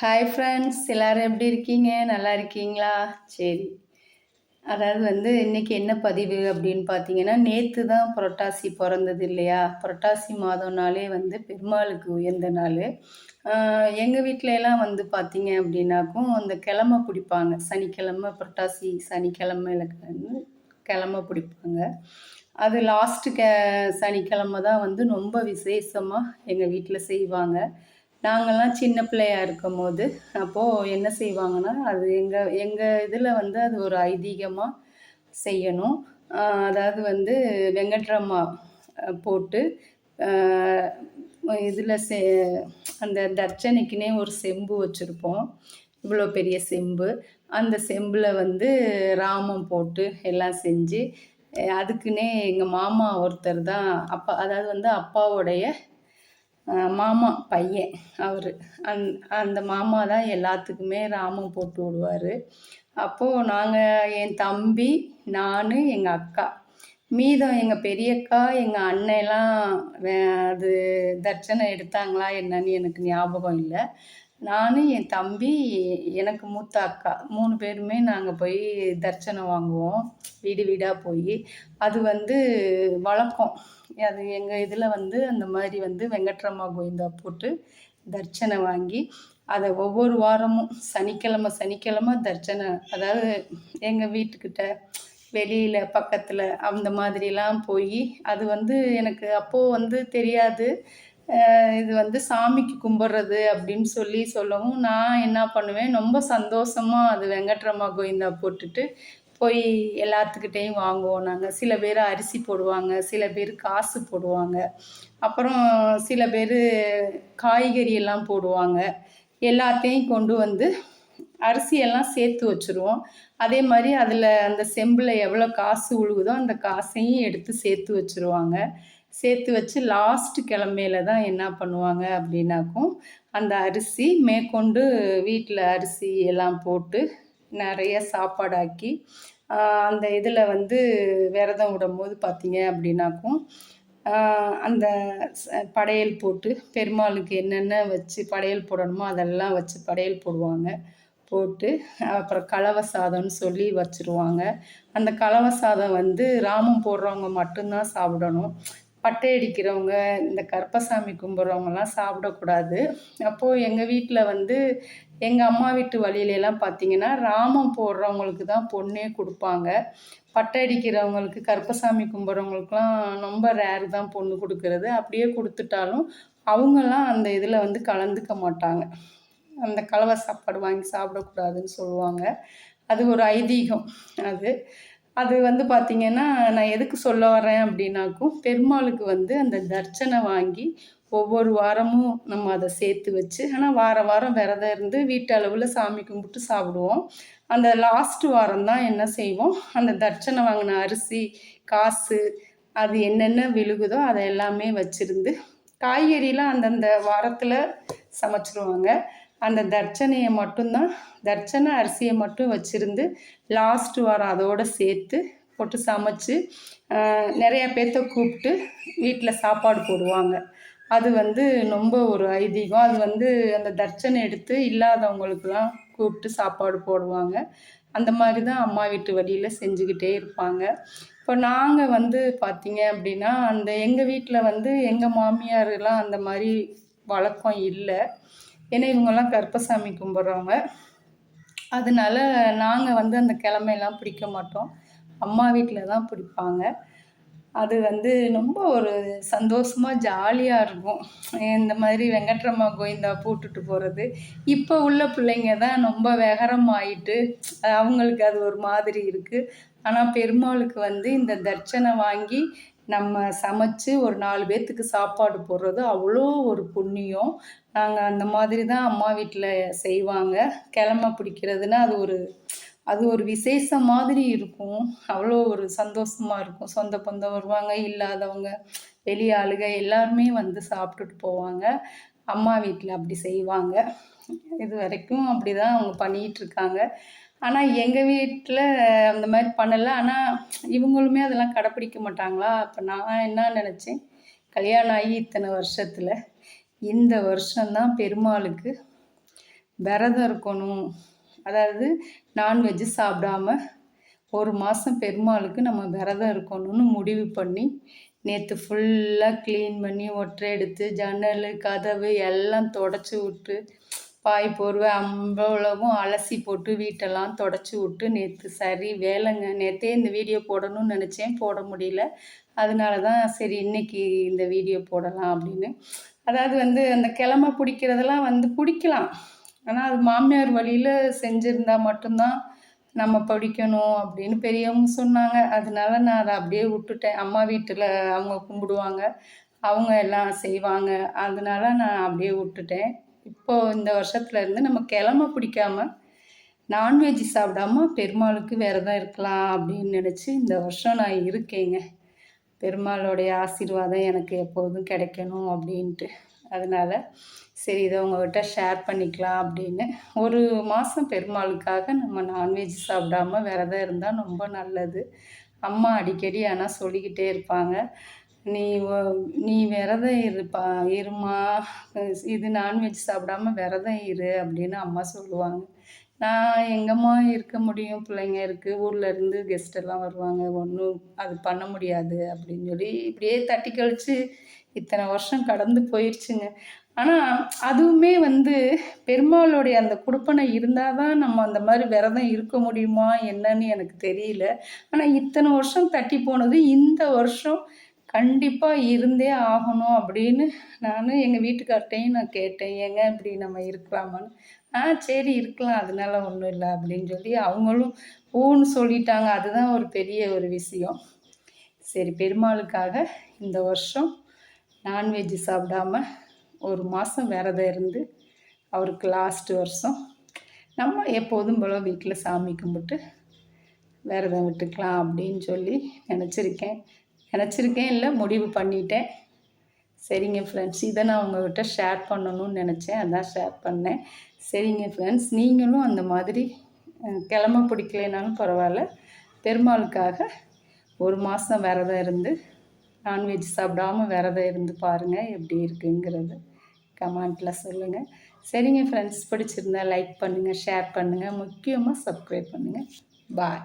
Hi friends எல்லோரும் எப்படி இருக்கீங்க? நல்லா இருக்கீங்களா? சரி. அதாவது வந்து இன்றைக்கி என்ன பதிவு அப்படின்னு பார்த்தீங்கன்னா நேற்று தான் புரட்டாசி பிறந்தது இல்லையா? புரட்டாசி மாதம்னாலே வந்து பெருமாளுக்கு உயர்ந்த நாள். எங்கள் வீட்டிலலாம் வந்து பார்த்தீங்க அப்படின்னாக்கும் அந்த கிழமை பிடிப்பாங்க. சனிக்கிழமை புரட்டாசி சனிக்கிழமையில வந்து கிழமை பிடிப்பாங்க. அது லாஸ்ட்டு கே சனிக்கிழமை தான் வந்து ரொம்ப விசேஷமாக எங்கள் வீட்டில் செய்வாங்க. நாங்கள்லாம் சின்ன பிள்ளையா இருக்கும்போது அப்போது என்ன செய்வாங்கன்னா அது எங்கள் எங்கள் இதில் வந்து அது ஒரு ஐதீகமாக செய்யணும். அதாவது வந்து வெங்கட்ரம்மா போட்டு இதில் செ அந்த தர்ச்சனைக்குனே ஒரு செம்பு வச்சுருப்போம். இவ்வளோ பெரிய செம்பு. அந்த செம்பில் வந்து ராமம் போட்டு எல்லாம் செஞ்சு அதுக்குன்னே எங்கள் மாமா ஒருத்தர் தான் அப்பா அதாவது வந்து அப்பாவுடைய மாமா பையன் அவர். அந் அந்த மாமா தான் எல்லாத்துக்குமே ராமம் போட்டு விடுவார். அப்போது நாங்கள் என் தம்பி நான் எங்கள் அக்கா. மீதம் எங்கள் பெரியக்கா எங்கள் அண்ணெல்லாம் அது தர்ச்சனை எடுத்தாங்களா என்னன்னு எனக்கு ஞாபகம் இல்லை. நான் என் தம்பி எனக்கு மூத்த அக்கா. மூணு பேருமே நாங்கள் போய் தர்ச்சனம் வாங்குவோம். வீடு வீடாக போய். அது வந்து வழக்கம். அது எங்கள் இதில் வந்து அந்த மாதிரி வந்து வெங்கட்ரம்மா கோவிந்தா போட்டு தர்ச்சனை வாங்கி அதை ஒவ்வொரு வாரமும் சனிக்கிழமை சனிக்கிழமை தர்ச்சனை அதாவது எங்கள் வீட்டுக்கிட்ட வெளியில் பக்கத்தில் அந்த மாதிரிலாம் போய் அது வந்து எனக்கு அப்போது வந்து தெரியாது. இது வந்து சாமிக்கு கும்பிட்றது அப்படின்னு சொல்லி சொல்லவும் நான் என்ன பண்ணுவேன் ரொம்ப சந்தோஷமாக அது வெங்கட்ரம்மா கோவிந்தா போட்டுட்டு போய் எல்லாத்துக்கிட்டேயும் வாங்குவோம் நாங்கள் சில பேர் அரிசி போடுவாங்க சில பேர் காசு போடுவாங்க. அப்புறம் சில பேர் காய்கறி எல்லாம் போடுவாங்க. எல்லாத்தையும் கொண்டு வந்து அரிசியெல்லாம் சேர்த்து வச்சுருவோம். அதே மாதிரி அதில் அந்த செம்பில் எவ்வளோ காசு உழுகுதோ அந்த காசையும் எடுத்து சேர்த்து வச்சுருவாங்க. சேர்த்து வச்சு லாஸ்ட் கிழமையில தான் என்ன பண்ணுவாங்க அப்படின்னாக்கும் அந்த அரிசி மேற்கொண்டு வீட்டில் அரிசி எல்லாம் போட்டு நிறைய சாப்பாடாக்கி அந்த இதில் வந்து விரதம் விடும்போது பார்த்தீங்க அப்படின்னாக்கும் அந்த படையல் போட்டு பெருமாளுக்கு என்னென்ன வச்சு படையல் போடணுமோ அதெல்லாம் வச்சு படையல் போடுவாங்க. போட்டு அப்புறம் கலவை சாதம்னு சொல்லி வச்சுருவாங்க. அந்த கலவை சாதம் வந்து ராமம் போடுறவங்க மட்டும்தான் சாப்பிடணும். பட்டை அடிக்கிறவங்க இந்த கற்பசாமி கும்பிட்றவங்கலாம் சாப்பிடக்கூடாது. அப்போது எங்கள் வீட்டில் வந்து எங்கள் அம்மா வீட்டு வழியிலலாம் பார்த்தீங்கன்னா ராமம் போடுறவங்களுக்கு தான் பொண்ணே கொடுப்பாங்க. பட்டை அடிக்கிறவங்களுக்கு கற்பசாமி கும்பிட்றவங்களுக்குலாம் ரொம்ப ரேர் தான் பொண்ணு கொடுக்கறது. அப்படியே கொடுத்துட்டாலும் அவங்கெல்லாம் அந்த இதில் வந்து கலந்துக்க மாட்டாங்க. அந்த கலவை சாப்பாடு வாங்கி சாப்பிடக்கூடாதுன்னு சொல்லுவாங்க. அது ஒரு ஐதீகம் அது. அது வந்து பார்த்திங்கன்னா நான் எதுக்கு சொல்ல வரேன் அப்படின்னாக்கும் பெருமாளுக்கு வந்து அந்த தர்ச்சனை வாங்கி ஒவ்வொரு வாரமும் நம்ம அதை சேர்த்து வச்சு ஆனால் வார வாரம் விரதம் இருந்து வீட்டு அளவில் சாமி கும்பிட்டு சாப்பிடுவோம். அந்த லாஸ்ட் வாரம் தான் என்ன செய்வோம்? அந்த தர்ச்சனை வாங்கின அரிசி காசு அது என்னென்ன விழுகுதோ அதை எல்லாமே வச்சுருந்து காய்கறிலாம் அந்தந்த வாரத்தில் சமைச்சிருவாங்க. அந்த தர்ச்சனையை மட்டும்தான் தர்ச்சனை அரிசியை மட்டும் வச்சுருந்து லாஸ்ட் வாரம் அதோடு சேர்த்து போட்டு சமைச்சு நிறையா பேர்த்த கூப்பிட்டு வீட்டில் சாப்பாடு போடுவாங்க. அது வந்து ரொம்ப ஒரு ஐதீகம். அது வந்து அந்த தர்ச்சனை எடுத்து இல்லாதவங்களுக்கெல்லாம் கூப்பிட்டு சாப்பாடு போடுவாங்க. அந்த மாதிரி தான் அம்மா வீட்டு வழியில் செஞ்சுக்கிட்டே இருப்பாங்க. இப்போ நாங்கள் வந்து பார்த்திங்க அப்படின்னா அந்த எங்கள் வீட்டில் வந்து எங்கள் மாமியாரெலாம் அந்த மாதிரி வழக்கம் இல்லை. ஏன்னா இவங்கெல்லாம் கருப்பசாமி கும்பிட்றவங்க. அதனால நாங்கள் வந்து அந்த கிழமையெல்லாம் பிடிக்க மாட்டோம். அம்மா வீட்டில் தான் பிடிப்பாங்க. அது வந்து ரொம்ப ஒரு சந்தோஷமாக ஜாலியாக இருக்கும். இந்த மாதிரி வெங்கட்ரம்மா கோவிந்தா போட்டுட்டு போகிறது இப்போ உள்ள பிள்ளைங்க தான் ரொம்ப வெகரம் ஆயிட்டு அவங்களுக்கு அது ஒரு மாதிரி இருக்குது ஆனால் பெருமாளுக்கு வந்து இந்த தர்ச்சனை வாங்கி நம்ம சமைச்சு ஒரு நாலு பேர்த்துக்கு சாப்பாடு போடுறது அவ்வளோ ஒரு புண்ணியம். நாங்கள் அந்த மாதிரி தான் அம்மா வீட்டில் செய்வாங்க. கிழமை பிடிக்கிறதுனா அது ஒரு அது ஒரு விசேஷம் மாதிரி இருக்கும். அவ்வளோ ஒரு சந்தோஷமாக இருக்கும். சொந்த பந்தம் வருவாங்க இல்லாதவங்க வெளி ஆளுக எல்லாருமே வந்து சாப்பிட்டுட்டு போவாங்க. அம்மா வீட்டில் அப்படி செய்வாங்க. இது வரைக்கும் அப்படி தான் அவங்க பண்ணிகிட்ருக்காங்க ஆனால் எங்கள் வீட்டில் அந்த மாதிரி பண்ணலை. ஆனால் இவங்களுமே அதெல்லாம் கடைப்பிடிக்க மாட்டாங்களா? அப்போ நான் என்ன நினச்சேன்? கல்யாணம் ஆகி இத்தனை வருஷத்தில் இந்த வருஷம்தான் பெருமாளுக்கு விரதம் இருக்கணும். அதாவது நான்வெஜ்ஜு சாப்பிடாம ஒரு மாதம் பெருமாளுக்கு நம்ம விரதம் இருக்கணும்னு முடிவு பண்ணி நேற்று ஃபுல்லாக க்ளீன் பண்ணி ஒற்றை எடுத்து ஜன்னல் கதவு எல்லாம் தொடச்சி விட்டு பாய் போர்வை அவ்வளவும் அலசி போட்டு வீட்டெல்லாம் தொடச்சி விட்டு நேற்று சரி வேலைங்க. நேற்றே இந்த வீடியோ போடணும்னு நினச்சேன் போட முடியல. அதனால தான் சரி இன்னைக்கு இந்த வீடியோ போடலாம் அப்படின்னு. அதாவது வந்து அந்த கிழமை பிடிக்கிறதெல்லாம் வந்து பிடிக்கலாம். ஆனால் அது மாமியார் வழியில் செஞ்சுருந்தா மட்டும்தான் நம்ம படிக்கணும் அப்படின்னு பெரியவங்க சொன்னாங்க. அதனால நான் அதை அப்படியே விட்டுட்டேன். அம்மா வீட்டில் அவங்க கும்பிடுவாங்க. அவங்க எல்லாம் செய்வாங்க. அதனால நான் அப்படியே விட்டுட்டேன். இப்போது இந்த வருஷத்துலேருந்து நம்ம கிழமை பிடிக்காம நான்வெஜ் சாப்பிடாம பெருமாளுக்கு விரதம் இருக்கலாம் அப்படின்னு நினச்சி இந்த வருஷம் நான் இருக்கேங்க. பெருமாளுடைய ஆசீர்வாதம் எனக்கு எப்போதும் கிடைக்கணும் அப்படின்ட்டு. அதனால் சரி இதை உங்கள்கிட்ட ஷேர் பண்ணிக்கலாம் அப்படின்னு. ஒரு மாதம் பெருமாளுக்காக நம்ம நான்வெஜ் சாப்பிடாம விரதம் இருந்தால் ரொம்ப நல்லது. அம்மா அடிக்கடி ஆனால் சொல்லிக்கிட்டே இருப்பாங்க. நீ நீ விரதம் இருப்பா இருமா. இது நான்வெஜ் சாப்பிடாம விரதம் இரு அப்படின்னு அம்மா சொல்லுவாங்க. நான் எங்கம்மா இருக்க முடியும் பிள்ளைங்க இருக்குது ஊரில் இருந்து கெஸ்டெல்லாம் வருவாங்க. ஒன்றும் அது பண்ண முடியாது அப்படின்னு சொல்லி இப்படியே தட்டி கழித்து இத்தனை வருஷம் கடந்து போயிடுச்சுங்க ஆனால் அதுவுமே வந்து பெருமாளுடைய அந்த குடுப்பனை இருந்தால் தான் நம்ம அந்த மாதிரி விரதம் இருக்க முடியுமா என்னன்னு எனக்கு தெரியல. ஆனால் இத்தனை வருஷம் தட்டி போனது இந்த வருஷம் கண்டிப்பாக இருந்தே ஆகணும் அப்படின்னு நான் எங்கள் வீட்டுக்கார்ட்டையும் நான் கேட்டேன். ஏங்க இப்படி நம்ம இருக்கலாமான்னு. ஆ சரி இருக்கலாம் அதனால ஒன்றும் இல்லை அப்படின்னு சொல்லி அவங்களும் பூன்னு சொல்லிட்டாங்க. அதுதான் ஒரு பெரிய ஒரு விஷயம். சரி பெருமாளுக்காக இந்த வருஷம் நான்வெஜ் சாப்பிடாம ஒரு மாதம் விரதம் இருந்து அவருக்கு லாஸ்ட் வருஷம் நம்ம எப்போதும் போல் வீட்டில் சாமி கும்பிட்டு விரதம் விட்டுக்கலாம் அப்படின்னு சொல்லி நினச்சிருக்கேன். நினச்சிருக்கேன் இல்லை முடிவு பண்ணிட்டேன். சரிங்க ஃப்ரெண்ட்ஸ் இதை நான் உங்கள்கிட்ட ஷேர் பண்ணணும்னு நினச்சேன். அதான் ஷேர் பண்ணேன். சரிங்க ஃப்ரெண்ட்ஸ் நீங்களும் அந்த மாதிரி கிளம்ப பிடிக்கலைனாலும் பரவாயில்ல. பெருமாளுக்காக ஒரு மாதம் விரதம் இருந்து நான்வெஜ் சாப்பிடாம விரதம் இருந்து பாருங்கள் எப்படி இருக்குங்கிறது. கமெண்ட்டில் சொல்லுங்கள் சரிங்க ஃப்ரெண்ட்ஸ் பிடிச்சிருந்தா லைக் பண்ணுங்கள் ஷேர் பண்ணுங்கள் முக்கியமாக சப்ஸ்கிரைப் பண்ணுங்கள் பாய்